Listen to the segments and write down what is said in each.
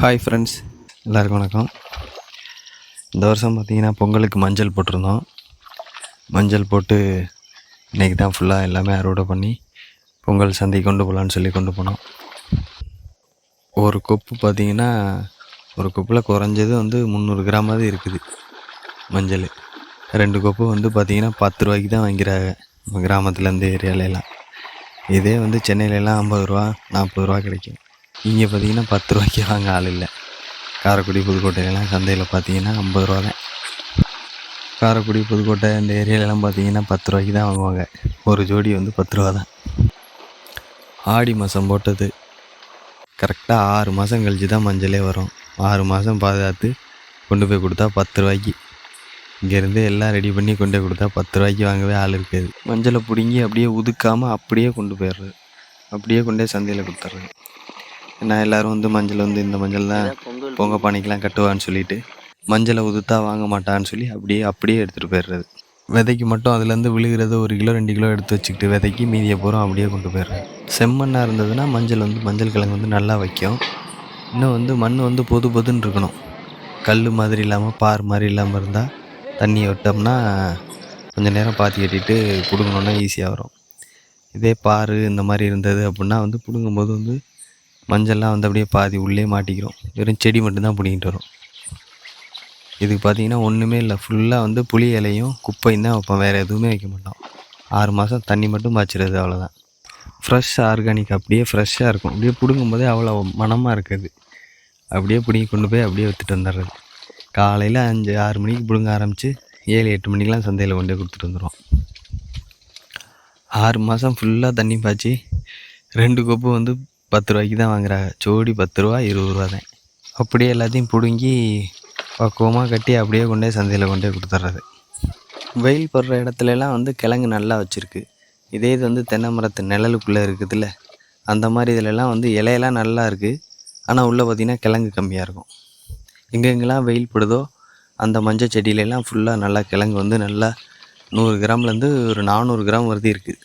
Hi friends எல்லாருக்கும் வணக்கம். இந்த வருஷம் பார்த்திங்கன்னா பொங்கலுக்கு மஞ்சள் போட்டிருந்தோம். மஞ்சள் போட்டு இன்றைக்கி தான் ஃபுல்லாக எல்லாமே அறுவடை பண்ணி பொங்கல் சந்தை கொண்டு போகலான்னு சொல்லி கொண்டு போனோம். ஒரு கொப்பு பார்த்தீங்கன்னா ஒரு கொப்பில் குறைஞ்சது வந்து முந்நூறு கிராமாவது இருக்குது மஞ்சள். ரெண்டு கொப்பு வந்து பார்த்திங்கன்னா பத்து ரூபாய்க்கு தான் வாங்கிறாங்க நம்ம கிராமத்தில் இந்த ஏரியாலெலாம் இதே வந்து சென்னையிலலாம் ஐம்பது ரூபா நாற்பது ரூபா கிடைக்கும். இங்கே பார்த்தீங்கன்னா பத்து ரூபாய்க்கு வாங்க ஆள் இல்லை. காரைக்குடி புதுக்கோட்டையிலலாம் சந்தையில் பார்த்தீங்கன்னா ஐம்பது ரூபா தான். காரைக்குடி புதுக்கோட்டை இந்த ஏரியாலலாம் பார்த்தீங்கன்னா பத்து ரூபாய்க்கு தான் வாங்குவாங்க. ஒரு ஜோடி வந்து பத்து ரூபா தான். ஆடி மாதம் போட்டது. கரெக்டாக ஆறு மாதம் கழிச்சு தான் மஞ்சளே வரும். ஆறு மாதம் பாதுகாத்து கொண்டு போய் கொடுத்தா பத்து ரூபாய்க்கு. இங்கேருந்து எல்லாம் ரெடி பண்ணி கொண்டு போய் கொடுத்தா பத்து ரூபாய்க்கு வாங்கவே ஆள் இருக்காது. மஞ்சளை பிடுங்கி அப்படியே உதுக்காமல் அப்படியே கொண்டு போயிடுறது. அப்படியே கொண்டே சந்தையில் கொடுத்துட்றது. ஏன்னா எல்லோரும் வந்து மஞ்சள் வந்து இந்த மஞ்சள் தான் பொங்க பானைக்கெலாம் கட்டுவான்னு சொல்லிட்டு மஞ்சளை உதுத்தா வாங்க மாட்டான்னு சொல்லி அப்படியே அப்படியே எடுத்துகிட்டு போயிடுறது. விதைக்கு மட்டும் அதுலேருந்து விழுகிறது ஒரு கிலோ ரெண்டு கிலோ எடுத்து வச்சுக்கிட்டு விதைக்கு மீதியை பூரா அப்படியே கொண்டு போயிடுறது. செம்மண்ணாக இருந்ததுன்னா மஞ்சள் வந்து மஞ்சள் கிழங்கு வந்து நல்லா வைக்கும். இன்னும் வந்து மண் வந்து பொது பொதுன்னு இருக்கணும். கல் மாதிரி இல்லாமல் பார் மாதிரி இல்லாமல் இருந்தால் தண்ணியை விட்டோம்னா கொஞ்சம் நேரம் பாத்தி கட்டிட்டு பிடுங்கணுன்னா ஈஸியாக வரும். இதே பார் இந்த மாதிரி இருந்தது அப்படின்னா வந்து பிடுங்கும்போது வந்து மஞ்சள்லாம் வந்து அப்படியே பாதி உள்ளே மாட்டிக்கிறோம். வெறும் செடி மட்டும்தான் பிடிங்கிட்டு வரும். இதுக்கு பார்த்தீங்கன்னா ஒன்றுமே இல்லை. ஃபுல்லாக வந்து புளி இலையும் குப்பையும் தான் வைப்போம். வேறு எதுவுமே வைக்க மாட்டோம். ஆறு மாதம் தண்ணி மட்டும் பாய்ச்சிறது அவ்வளோதான் ஃப்ரெஷ் ஆர்கானிக் அப்படியே ஃப்ரெஷ்ஷாக இருக்கும். அப்படியே பிடுங்கும் போதே அவ்வளோ மனமாக இருக்குது. அப்படியே பிடுங்கி கொண்டு போய் அப்படியே விற்றுட்டு வந்துடுறது. காலையில் அஞ்சு ஆறு மணிக்கு பிடுங்க ஆரம்பித்து ஏழு எட்டு மணிக்கெலாம் சந்தையில் கொண்டு போய் கொடுத்துட்டு வந்துடுவோம் ஆறு மாதம் ஃபுல்லாக தண்ணி பாய்ச்சி ரெண்டு கொப்பு வந்து பத்து ரூபாய்க்கு தான் வாங்குறாங்க. ஜோடி பத்து ரூபா இருபது ரூபா தான். அப்படியே எல்லாத்தையும் பிடுங்கி பக்குவமாக கட்டி அப்படியே கொண்டே சந்தையில் கொண்டே கொடுத்துட்றது வெயில் படுற இடத்துலலாம் வந்து கிழங்கு நல்லா வச்சுருக்கு. இதே இது வந்து தென்னை மரத்து நிழலுக்குள்ளே இருக்குதுல்ல அந்த மாதிரி இதிலெல்லாம் வந்து இலையெல்லாம் நல்லா இருக்குது ஆனால் உள்ளே பார்த்திங்கன்னா கிழங்கு கம்மியாக இருக்கும். எங்கெங்கெல்லாம் வெயில் படுதோ அந்த மஞ்சள் செடியிலெல்லாம் ஃபுல்லாக நல்லா கிழங்கு வந்து நல்லா நூறு கிராம்லேருந்து ஒரு நானூறு கிராம் வருது இருக்குது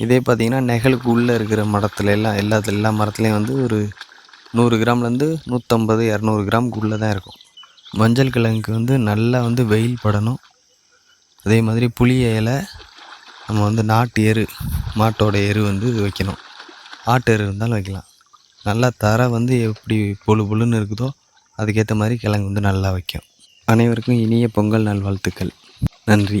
இதே பார்த்திங்கன்னா நெகலுக்கு உள்ளே இருக்கிற மரத்துல எல்லாம் எல்லாத்துல எல்லா மரத்துலேயும் வந்து ஒரு நூறு கிராம்லேருந்து நூற்றம்பது இரநூறு கிராமுக்கு உள்ளே தான் இருக்கும். மஞ்சள் கிழங்குக்கு வந்து நல்லா வந்து வெயில் படணும். அதே மாதிரி புளிய இலை நம்ம வந்து நாட்டு எரு மாட்டோட எரு வந்து வைக்கணும். ஆட்டு எரு இருந்தாலும் வைக்கலாம். நல்லா தரை வந்து எப்படி பொழு பொழுன்னு இருக்குதோ அதுக்கேற்ற மாதிரி கிழங்கு வந்து நல்லா வைக்கும். அனைவருக்கும் இனிய பொங்கல் நல்வாழ்த்துக்கள். நன்றி.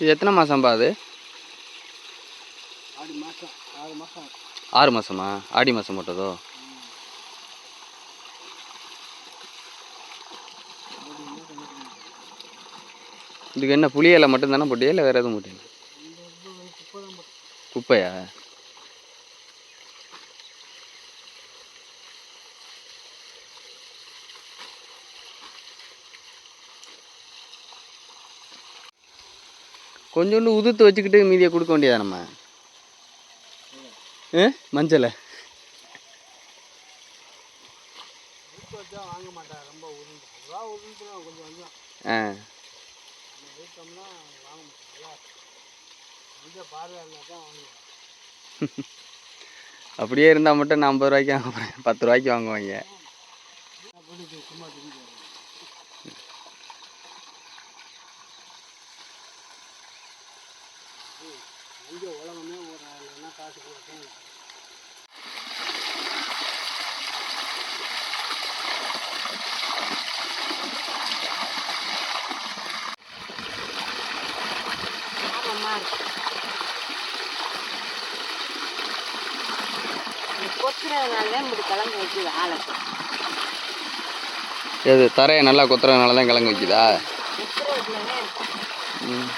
இது எத்தனை மாதம்பா அது? ஆறு மாதம் ஆடி மாதம் போட்டதோ? இதுக்கு என்ன புளி இலை மட்டும் தானே போட்டியா இல்லை வேறு எதுவும் போட்டியா? குப்பையா? கொஞ்சோண்டு உதுத்து வச்சுக்கிட்டு மீதியை கொடுக்க வேண்டியதா நம்ம? மஞ்சளை? ஆ. அப்படியே இருந்தால் மட்டும் நான் ஐம்பது ரூபாய்க்கு வாங்க பத்து ரூபாய்க்கு வாங்குவாங்க அப்படி சும்மா தெரிஞ்சு அங்கே உலகமே ஒரு என்ன காசு கொடுத்தேன் ஆமாம்மா இந்த கொத்துறதுனால தான் இப்படி கிழங்கு வைக்குது ஆளை எது தரையை நல்லா கொத்துறதுனால தான் கிழங்கு வைக்குதா? ம்.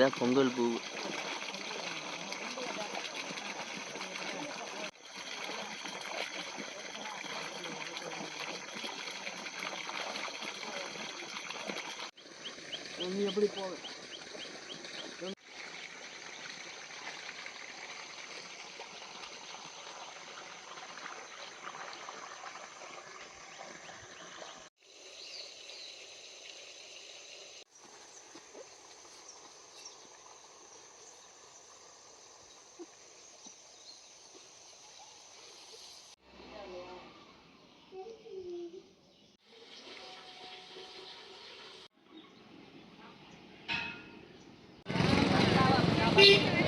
இதுதான் பொங்கல் பூ நீ எப்படி போக Gracias.